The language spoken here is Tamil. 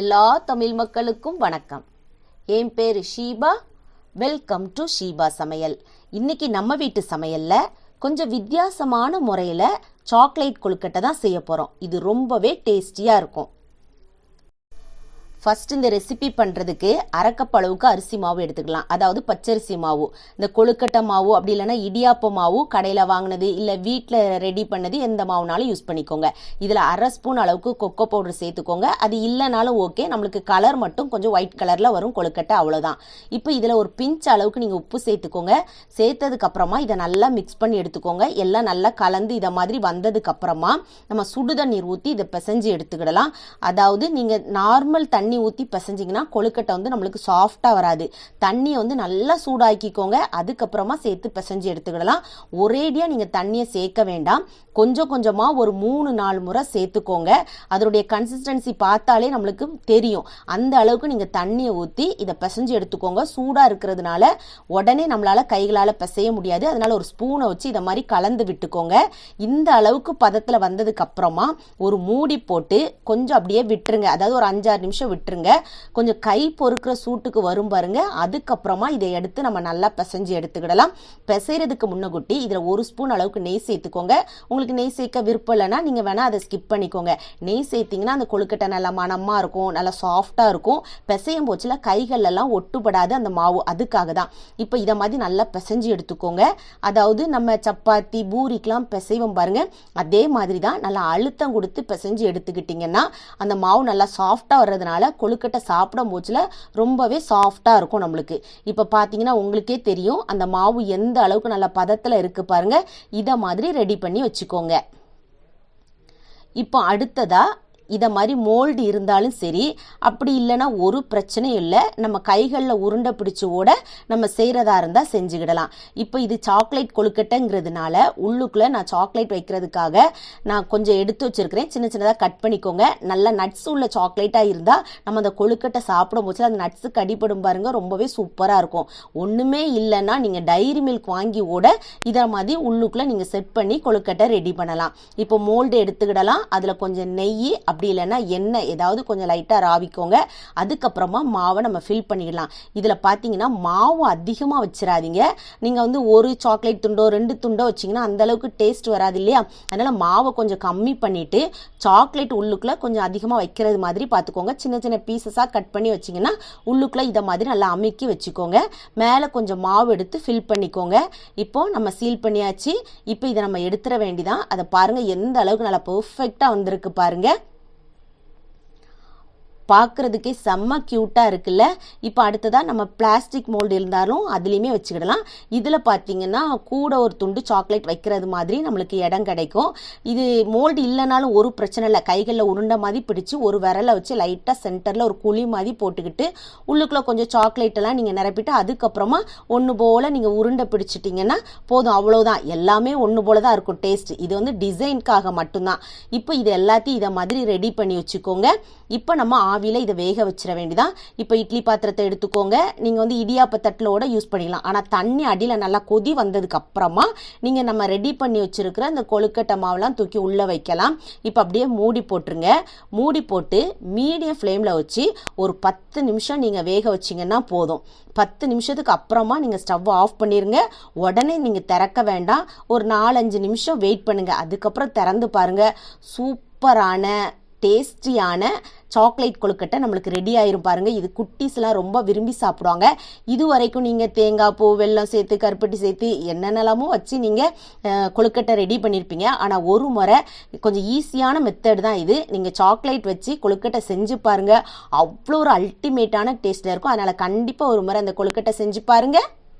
எல்லா தமிழ் மக்களுக்கும் வணக்கம். என் பேர் ஷீபா. வெல்கம் டு ஷீபா சமையல். இன்னைக்கு நம்ம வீட்டு சமையல்ல கொஞ்சம் வித்தியாசமான முறையில் சாக்லேட் கொழுக்கட்டை தான் செய்ய போகிறோம் இது ரொம்பவே டேஸ்டியாக இருக்கும். ஃபர்ஸ்ட் இந்த ரெசிபி பண்ணுறதுக்கு அரைக்கப் அளவுக்கு அரிசி மாவு எடுத்துக்கலாம். அதாவது பச்சரிசி மாவு. இந்த கொழுக்கட்டை மாவு அப்படி இல்லைன்னா இடியாப்ப மாவு கடையில் வாங்கினது இல்லை வீட்டில் ரெடி பண்ணது எந்த மாவுனாலும் யூஸ் பண்ணிக்கோங்க. இதில் அரை ஸ்பூன் அளவுக்கு கொக்கோ பவுடர் சேர்த்துக்கோங்க. அது இல்லைனாலும் ஓகே நம்மளுக்கு கலர் மட்டும் கொஞ்சம் ஒயிட் கலரில் வரும் கொழுக்கட்டை அவ்வளோதான் இப்போ இதில் ஒரு பிஞ்ச் அளவுக்கு நீங்கள் உப்பு சேர்த்துக்கோங்க. சேர்த்ததுக்கப்புறமா இதை நல்லா மிக்ஸ் பண்ணி எடுத்துக்கோங்க. எல்லாம் நல்லா கலந்து இதை மாதிரி வந்ததுக்கப்புறமா நம்ம சுடு தண்ணீர் ஊற்றி இதை பிசைஞ்சு எடுத்துக்கிடலாம். அதாவது நீங்கள் நார்மல் தண்ணி தண்ணி ஊற்றி பிசைஞ்சிங்கன்னா கொழுக்கட்டை வந்து நம்மளுக்கு சாஃப்டாக வராது. தண்ணியை வந்து நல்லா சூடாக்கிக்கோங்க. அதுக்கப்புறமா சேர்த்து பிசைஞ்சு எடுத்துக்கிடலாம். ஒரேடியாக நீங்கள் தண்ணியை சேர்க்க வேண்டாம். கொஞ்சம் கொஞ்சமாக ஒரு மூணு நாலு முறை சேர்த்துக்கோங்க. அதனுடைய கன்சிஸ்டன்சி பார்த்தாலே நம்மளுக்கு தெரியும். அந்த அளவுக்கு நீங்கள் தண்ணியை ஊற்றி இதை பிசைஞ்சு எடுத்துக்கோங்க. சூடாக இருக்கிறதுனால உடனே நம்மளால் கைகளால் பிசைய முடியாது. அதனால் ஒரு ஸ்பூனை வச்சு இதை மாதிரி கலந்து விட்டுக்கோங்க. இந்த அளவுக்கு பதத்தில் வந்ததுக்கப்புறமா ஒரு மூடி போட்டு கொஞ்சம் அப்படியே விட்டுருங்க. அதாவது ஒரு அஞ்சாறு நிமிஷம் விட்டு விட்டுருங்க. கொஞ்சம் கை பொறுக்கிற சூட்டுக்கு வரும் பாருங்க. அதுக்கப்புறமா இதை எடுத்து நம்ம நல்லா பிசைஞ்சு எடுத்துக்கிடலாம். பிசைறதுக்கு முன்னகுட்டி இதில் ஒரு ஸ்பூன் அளவுக்கு நெய் சேர்த்துக்கோங்க. உங்களுக்கு நெய் சேர்க்க விருப்பம் இல்லைன்னா நீங்கள் வேணால் அதை ஸ்கிப் பண்ணிக்கோங்க. நெய் சேர்த்திங்கன்னா அந்த கொழுக்கட்டை நல்லா மணமாக இருக்கும் நல்லா சாஃப்டாக இருக்கும். பிசையும் போச்சில் கைகளெல்லாம் ஒட்டுப்படாது அந்த மாவு. அதுக்காக தான். இப்போ இதை மாதிரி நல்லா பிசைஞ்சு எடுத்துக்கோங்க. அதாவது நம்ம சப்பாத்தி பூரிக்கெலாம் பிசைவோம் பாருங்கள் அதே மாதிரி தான் நல்லா அழுத்தம் கொடுத்து பிசைஞ்சு எடுத்துக்கிட்டிங்கன்னா அந்த மாவு நல்லா சாஃப்டாக வர்றதுனால கொழுக்கட்டை சாப்பிடும் போச்சில் ரொம்பவே சாஃப்டாக இருக்கும் நம்மளுக்கு. இப்போ பார்த்தீங்கன்னா உங்களுக்கே தெரியும் அந்த மாவு எந்த அளவுக்கு நல்ல பதத்தில் இருக்குது பாருங்க. இதை மாதிரி ரெடி பண்ணி வச்சுக்கோங்க. இப்போ அடுத்ததாக இதை மாதிரி மோல்டு இருந்தாலும் சரி அப்படி இல்லைன்னா ஒரு பிரச்சனையும் இல்லை. நம்ம கைகளில் உருண்டை பிடிச்சி ஓட நம்ம செய்கிறதா இருந்தால் செஞ்சுக்கிடலாம். இப்போ இது சாக்லேட் கொழுக்கட்டைங்கிறதுனால உள்ளுக்குள்ளே நான் சாக்லேட் வைக்கிறதுக்காக நான் கொஞ்சம் எடுத்து வச்சுருக்கிறேன். சின்ன சின்னதாக கட் பண்ணிக்கோங்க. நல்ல நட்ஸ் உள்ள சாக்லேட்டாக இருந்தால் நம்ம அந்த கொழுக்கட்டை சாப்பிடும் போச்சு அந்த நட்ஸுக்கு அடிப்படும் பாருங்க ரொம்பவே சூப்பராக இருக்கும். ஒன்றுமே இல்லைன்னா நீங்கள் டைரி மில்க் வாங்கி ஓட இதை மாதிரி உள்ளுக்குள்ளே நீங்கள் செட் பண்ணி கொழுக்கட்டை ரெடி பண்ணலாம். இப்போ மோல்டு எடுத்துக்கிடலாம். அதில் கொஞ்சம் நெய் அப்படி அப்படி இல்லைன்னா எண்ணெய் ஏதாவது கொஞ்சம் லைட்டாக ராவிக்கோங்க. அதுக்கப்புறமா மாவை நம்ம ஃபில் பண்ணிடலாம். இதில் பார்த்தீங்கன்னா மாவு அதிகமாக வச்சிடாதீங்க நீங்கள் வந்து ஒரு சாக்லேட் துண்டோ ரெண்டு துண்டோ வச்சிங்கன்னா அந்தளவுக்கு டேஸ்ட் வராது இல்லையா? அதனால் மாவை கொஞ்சம் கம்மி பண்ணிவிட்டு சாக்லேட் உள்ளுக்குள்ளே கொஞ்சம் அதிகமாக வைக்கிறது மாதிரி பார்த்துக்கோங்க சின்ன சின்ன பீசஸாக கட் பண்ணி வச்சிங்கன்னா உள்ளுக்குள்ளே இதை மாதிரி நல்லா அமுக்கி வச்சுக்கோங்க. மேலே கொஞ்சம் மாவு எடுத்து ஃபில் பண்ணிக்கோங்க. இப்போ நம்ம சீல் பண்ணியாச்சு. இப்போ இதை நம்ம எடுத்துட வேண்டிதான். அதை பாருங்கள் எந்த அளவுக்கு நல்லா பர்ஃபெக்டாக வந்திருக்கு பாருங்கள் பார்க்குறதுக்கே செம்ம க்யூட்டாக இருக்குல்ல? இப்போ அடுத்ததாக நம்ம பிளாஸ்டிக் மோல்டு இருந்தாலும் அதுலேயுமே வச்சுக்கிடலாம். இதில் பார்த்தீங்கன்னா கூட ஒரு துண்டு சாக்லேட் வைக்கிறது மாதிரி நம்மளுக்கு இடம் கிடைக்கும். இது மோல்டு இல்லைனாலும் ஒரு பிரச்சனை இல்லை. கைகளில் உருண்டை மாதிரி பிடிச்சி ஒரு விரலை வச்சு லைட்டாக சென்டரில் ஒரு குழி மாதிரி போட்டுக்கிட்டு உள்ளுக்குள்ளே கொஞ்சம் சாக்லேட்டெல்லாம் நீங்கள் நிரப்பிட்டு அதுக்கப்புறமா ஒன்று போல் நீங்கள் உருண்டை பிடிச்சிட்டிங்கன்னா போதும். அவ்வளோதான் எல்லாமே ஒன்று போல தான் இருக்கும். டேஸ்ட் இது வந்து டிசைனுக்காக மட்டும்தான். இப்போ இது எல்லாத்தையும் இதை மாதிரி ரெடி பண்ணி வச்சுக்கோங்க. இப்போ நம்ம ஆவியில் இதை வேக வச்சிட வேண்டிதான் இப்போ இட்லி பாத்திரத்தை எடுத்துக்கோங்க. நீங்கள் வந்து இடியாப்ப தட்டிலோட யூஸ் பண்ணிக்கலாம் ஆனால் தண்ணி அடியில் நல்லா கொதி வந்ததுக்கு அப்புறமா நீங்கள் நம்ம ரெடி பண்ணி வச்சிருக்கிற அந்த கொழுக்கட்டை மாவுலாம் தூக்கி உள்ளே வைக்கலாம். இப்போ அப்படியே மூடி போட்டுருங்க. மூடி போட்டு மீடியம் ஃப்ளேமில் வச்சு ஒரு பத்து நிமிஷம் நீங்கள் வேக வச்சிங்கன்னா போதும். பத்து நிமிஷத்துக்கு அப்புறமா நீங்கள் ஸ்டவ் ஆஃப் பண்ணிடுங்க உடனே நீங்கள் திறக்க வேண்டாம். ஒரு நாலஞ்சு நிமிஷம் வெயிட் பண்ணுங்கள் அதுக்கப்புறம் திறந்து பாருங்கள் சூப்பரான டேஸ்டியான சாக்லேட் கொழுக்கட்டை நம்மளுக்கு ரெடி ஆயிரும் பாருங்க. இது குட்டீஸ்லாம் ரொம்ப விரும்பி சாப்பிடுவாங்க. இது வரைக்கும் நீங்கள் தேங்காய் பூ வெல்லம் சேர்த்து கருப்பட்டி சேர்த்து என்னென்னலாமோ வச்சு நீங்கள் கொழுக்கட்டை ரெடி பண்ணியிருப்பீங்க ஆனால் ஒரு முறை கொஞ்சம் ஈஸியான மெத்தட் தான் இது. நீங்கள் சாக்லேட் வச்சு கொழுக்கட்டை செஞ்சு பாருங்க. அவ்வளோ ஒரு அல்டிமேட்டான டேஸ்ட்டில் இருக்கும். அதனால் கண்டிப்பாக ஒரு முறை அந்த கொழுக்கட்டை செஞ்சு பாருங்க.